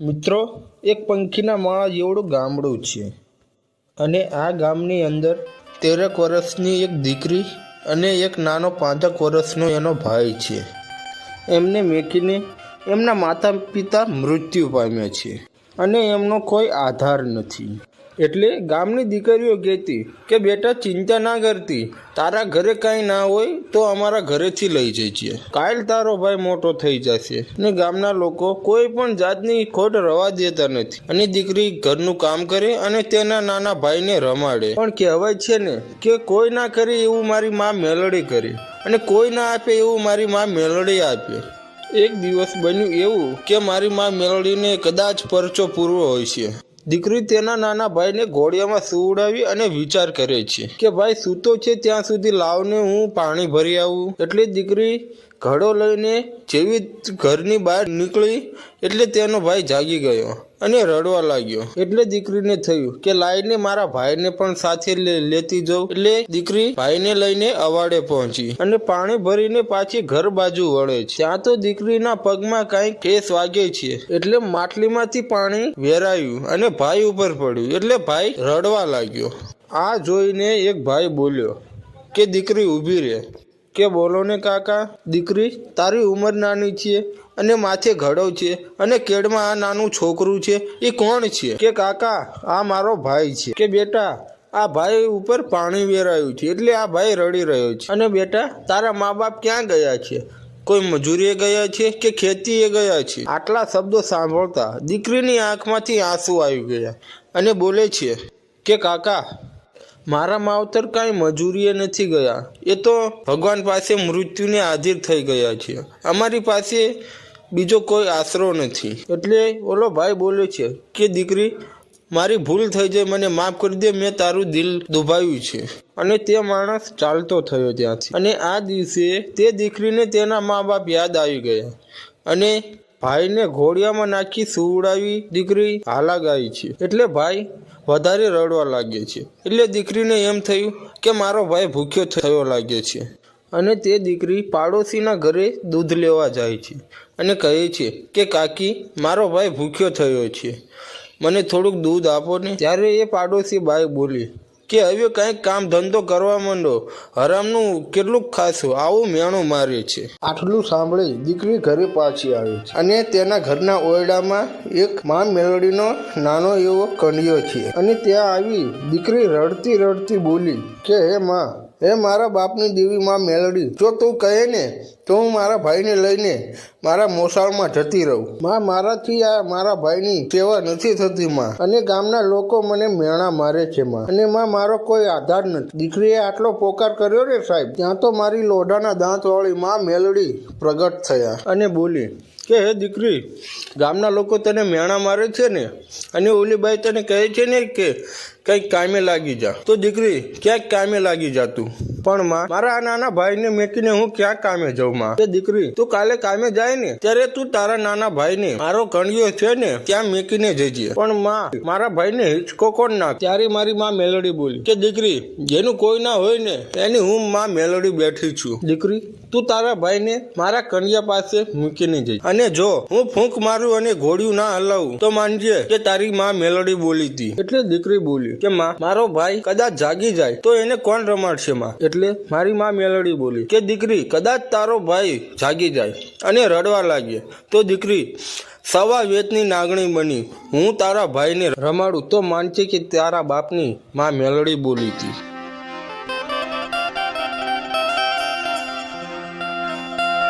મિત્રો, એક પંખીના માળા જેવડું ગામડું છે અને આ ગામની અંદર તેરક વર્ષની એક દીકરી અને એક નાનો પાંચક વર્ષનો એનો ભાઈ છે. એમને મેકીને એમના માતા પિતા મૃત્યુ પામ્યા છે અને એમનો કોઈ આધાર નથી. એટલે ગામની દીકરીઓ કહેતી કે, બેટા, ચિંતા ના કરતી. તારા ઘરે કાંઈ ના હોય તો અમારા ઘરેથી લઈ જઈએ કાલ તારો ભાઈ મોટો થઈ જશે. ને ગામના લોકો કોઈ પણ જાતની ખોટ રવા દેતા નથી. અને દીકરી ઘરનું કામ કરે અને તેના નાના ભાઈને રમાડે. પણ કહેવાય છે ને કે, કોઈ ના કરે એવું મારી માં મેલડી કરે. અને કોઈ ના આપે એવું મારી માં મેલડી આપે. એક દિવસ બન્યું એવું કે, મારી માં મેલડીને કદાચ પરચો પૂરવો હોય છે. દીકરી તેના નાના ભાઈને ઘોડિયામાં સુવડાવી અને વિચાર કરે છે કે ભાઈ સૂતો છે ત્યાં સુધી લાવને હું પાણી ભરી આવું. એટલે દીકરી ઘડો લઈને જેવી ઘરની બહાર નીકળી એટલે તેનો ભાઈ જાગી ગયો. અને રડવા લાગ્યો. એટલે દીકરીને થયું કે લાઈને મારા ભાઈને પણ સાથે લેતી જઉં. એટલે દીકરી ભાઈને લઈને અવાડે પહોંચી અને પાણી ભરીને પાછી ઘર બાજુ વળે છે. ત્યાં તો દીકરીના પગમાં કાંઈ ઠેસ વાગે છે. એટલે માટલીમાંથી પાણી વેરાયું અને ભાઈ ઉપર પડ્યું. એટલે ભાઈ રડવા લાગ્યો. આ જોઈને એક ભાઈ બોલ્યો કે દીકરી ઊભી રહે. કે બોલો ને કાકા? દીકરી, તારી ઉંમર નાની છે અને માથે ઘડો છે અને કેડમાં આ નાનું છોકરું છે, એ કોણ છે? કે કાકા, આ મારો ભાઈ છે. કે બેટા, આ ભાઈ ઉપર પાણી વેરાયું છે, એટલે આ ભાઈ રડી રહ્યો છે. અને બેટા, તારા મા બાપ ક્યાં ગયા છે? કોઈ મજૂરીએ ગયા છે કે ખેતીએ ગયા છે? આટલા શબ્દો સાંભળતા દીકરીની આંખમાંથી આંસુ આવી ગયા અને બોલે છે, કે કાકા મારા માવતર કાંઈ મજૂરીએ નથી ગયા. એ તો ભગવાન પાસે મૃત્યુને હાજર થઈ ગયા છે. અમારી પાસે બીજો કોઈ આશરો નથી. એટલે ઓલો ભાઈ બોલે છે કે, દીકરી, મારી ભૂલ થઈ જાય, મને માફ કરી દે, મેં તારું દિલ દુભાવ્યું છે. અને તે માણસ ચાલતો થયો ત્યાંથી. અને આ દિવસે તે દીકરીને તેના મા બાપ યાદ આવી ગયા. અને ભાઈને ઘોડિયામાં નાખી સુવડાવી દીકરી હાલા ગાય છે. એટલે ભાઈ વધારે રડવા લાગે છે. એટલે દીકરીને એમ થયું કે મારો ભાઈ ભૂખ્યો થયો લાગે છે. અને તે દીકરી પાડોશીના ઘરે દૂધ લેવા જાય છે અને કહે છે કે, કાકી, મારો ભાઈ ભૂખ્યો થયો છે. મને થોડુંક દૂધ આપો ને. ત્યારે એ પાડોશી બાઈ બોલી કે હવે કંઈક કામ ધંધો કરવા માંડો. હરામનું કેટલું ખાશું? આવું મેણું મારે છે. આટલું સાંભળી દીકરી ઘરે પાછી આવી છે. અને તેના ઘરના ઓરડામાં એક માં મેલડીનો નાનો એવો કણિયો છે. અને ત્યાં આવી દીકરી રડતી રડતી બોલી કે હે માં હે, મારા બાપની દેવી માં મેલડી જો તું કહે ને, તો હું મારા ભાઈને લઈને મારા મોસાળમાં જતી રહું. માં, મારાથી આ મારા ભાઈની સેવા નથી થતી, માં. અને ગામના લોકો મને મેણા મારે છે, માં. અને માં, મારો કોઈ આધાર નથી. દીકરીએ આટલો પોકાર કર્યો ને, સાહેબ, ત્યાં તો મારી લોઢાના દાંત વાળી માં મેલડી પ્રગટ થયા. અને બોલી કે, હે દીકરી, ગામના લોકો તને મેણા મારે છે ને? અને ઓલી બાઈ તને કહે છે ને કે, કંઈક કામે લાગી જા. તો દીકરી, ક્યાંક કામે લાગી જા તું? પણ માં મારા નાના ભાઈને મેકીને હું ક્યાં કામે જાઉં માં? દીકરી, તું કાલે કામે જાય ને, ત્યારે તું તારા નાના ભાઈને, મારો કણિયો છે ને, ત્યાં મેકીને જજે. પણ માં, મારા ભાઈને હિચકો કોણ નાખ? ત્યારે મારી માં મેલડી બોલી, કે દીકરી, જેનું કોઈ ના હોય ને, એની હું માં મેલડી બેઠી છું. દીકરી, તું તારા ભાઈને મારા કણિયા પાસે મૂકીને જઈ અને જો, હું ફૂંક મારું અને ઘોડિયું ના હલાવું, તો માનજે કે તારી માં મેલડી બોલી હતી. એટલે દીકરી બોલી, કે માં, મારો ભાઈ કદાચ જાગી જાય, તો એને કોણ રમાડશે માં? એટલે મારી માં મેલડી બોલી કે દીકરી, કદાચ તારો ભાઈ જાગી જાય અને રડવા લાગે તો દીકરી, સવા વેતની નાગણી બની. હું તારા ભાઈને રમાડું. તો માનશે કે તારા બાપની માં મેલડી બોલી હતી.